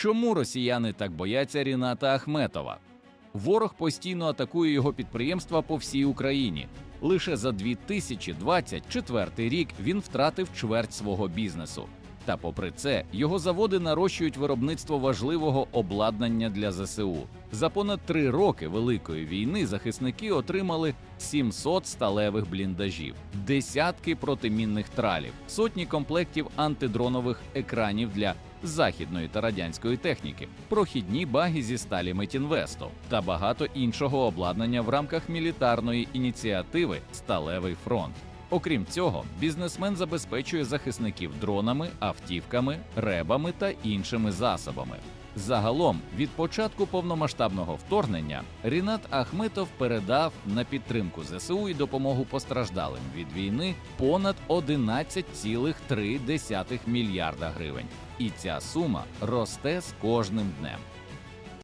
Чому росіяни так бояться Ріната Ахметова? Ворог постійно атакує його підприємства по всій Україні. Лише за 2024 рік він втратив чверть свого бізнесу. Та попри це, його заводи нарощують виробництво важливого обладнання для ЗСУ. За понад три роки Великої війни захисники отримали 700 сталевих бліндажів, десятки протимінних тралів, сотні комплектів антидронових екранів для західної та радянської техніки, прохідні баги зі сталі Метінвесто та багато іншого обладнання в рамках мілітарної ініціативи Сталевий фронт. Окрім цього, бізнесмен забезпечує захисників дронами, автівками, ребами та іншими засобами. Загалом, від початку повномасштабного вторгнення Рінат Ахметов передав на підтримку ЗСУ і допомогу постраждалим від війни понад 11,3 мільярда гривень. І ця сума росте з кожним днем.